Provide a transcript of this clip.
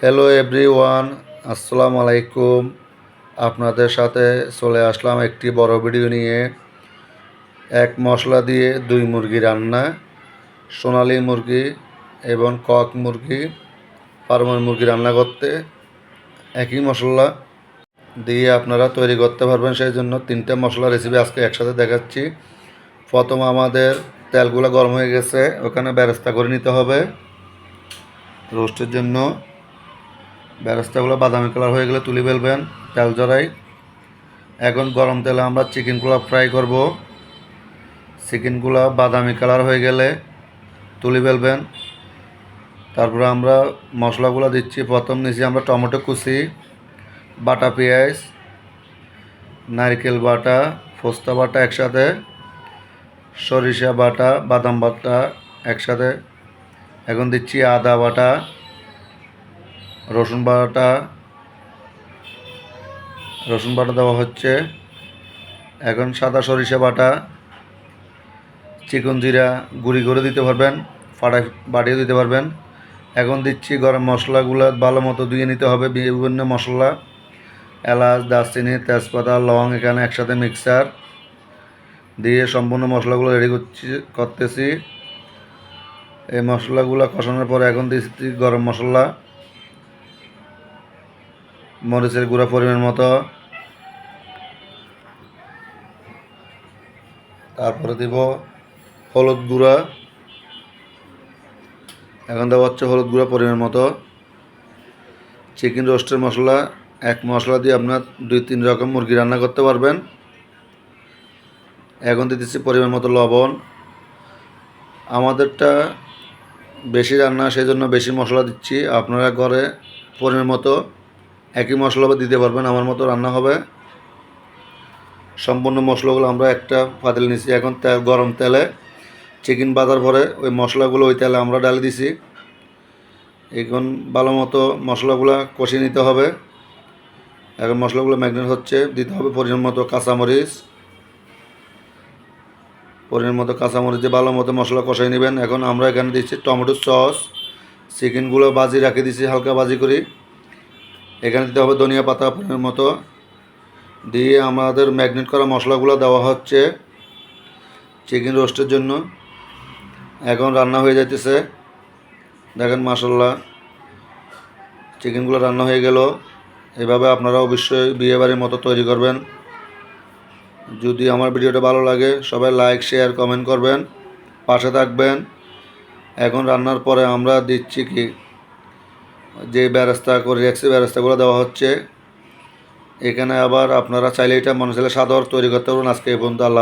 Hello everyone আসসালামু আলাইকুম আপনাদের সাথে চলে আসলাম একটি বড় ভিডিও নিয়ে। এক মশলা দিয়ে দুই মুরগি রান্না, সোনালি মুরগি এবং কক মুরগি, ফার্মের মুরগি রান্না করতে। একই মশলা দিয়ে আপনারা তৈরি করতে পারবেন, সেই জন্য তিনটে মশলা রেসিপি আজকে একসাথে দেখাচ্ছি। প্রথম আমাদের তেলগুলো গরম হয়ে গেছে, ওখানে ব্যবস্থা করে নিতে হবে। রোস্টের জন্য বেরেস্তাগুলো বাদামি কালার হয়ে গেলে তুলে ফেলবেন, তেল জড়াই এখন গরম তেলে আমরা চিকেনগুলো ফ্রাই করব। চিকেনগুলো বাদামি কালার হয়ে গেলে তুলে ফেলবেন। তারপরে আমরা মশলাগুলো দিচ্ছি। প্রথম নিচে আমরা টমেটো কুচি, বাটা পেঁয়াজ, নারকেল বাটা ফোস্তা বাটা একসাথে, সরিষা বাটা, বাদাম বাটা একসাথে। এখন দিচ্ছি আদা বাটা। রসুন বাটা রসুন বাটা দেওয়া হচ্ছে। এখন সাদা সরিষা বাটা, চিকন জিরা গুঁড়ি করে দিতে পারবেন ফাটাই বাটিয়ে দিতে পারবেন। এখন দিচ্ছি গরম মশলাগুলো ভালো মতো ধুয়ে নিতে হবে, বিভিন্ন মশলা, এলাচ, দারচিনি, তেজপাতা লং এখানে একসাথে মিক্সার দিয়ে সম্পূর্ণ মশলাগুলো রেডি করছি, করতেছি। এই মশলাগুলো কষানোর পরে এখন দিচ্ছি গরম মশলা। মরিচের গুঁড়া পরিমাণ মতো। তারপরে দিব হলুদ গুঁড়া। এখন দেওয়া হচ্ছে হলুদ গুঁড়া পরিমাণ মতো। চিকেন রোস্টের মশলা, এক মশলা দিয়ে আপনার দুই তিন রকম মুরগি রান্না করতে পারবেন। এখন দিতেছি পরিমাণ মতো লবণ। আমাদেরটা বেশি রান্না, সেই জন্য বেশি মশলা দিচ্ছি। আপনারা ঘরে পরিমাণ মতো একই মশলা দিতে পারবেন, আমার মতো রান্না হবে। সম্পূর্ণ মশলাগুলো আমরা একটা পাতিল নিছি, এখন তেল গরম তেলে চিকেন বাজার পরে ওই মশলাগুলো ওই তেলে আমরা ডালে দিছি। এখন ভালো মতো মশলাগুলো কষিয়ে নিতে হবে। এখন মশলাগুলো ম্যাগনেট হচ্ছে, দিতে হবে পরিমাণ মতো কাঁচামরিচ। পরিমাণ মতো কাঁচামরিচ দিয়ে ভালো মতো মশলা কষাই নেবেন। এখন আমরা এখানে দিচ্ছি টমেটো সস চিকেনগুলো বাজি রাখে দিচ্ছি হালকা বাজি করি। এখানে দিতে হবে ধনিয়া পাতা পরিমাণ মতো। দিয়ে আমাদের ম্যাগনেট করা মশলাগুলো দেওয়া হচ্ছে চিকেন রোস্টের জন্য। এখন রান্না হয়ে যাইতেছে। দেখেন মাসাল্লাহ চিকেনগুলো রান্না হয়ে গেল। এভাবে আপনারা অবশ্যই বিয়েবাড়ির মতো তৈরি করবেন। যদি আমার ভিডিওটা ভালো লাগে, সবাই লাইক, শেয়ার, কমেন্ট করবেন। পাশে থাকবেন। এখন রান্নার পরে আমরা দিচ্ছি কি? যে ব্যবস্থা করে রেখেছি ব্যবস্থাগুলো দেওয়া হচ্ছে, এখানে আবার আপনারা চাইলে এটা মনে চাইলে সাদর তৈরি করতে পারবেন। আজকে এই পর্যন্ত আল্লাহ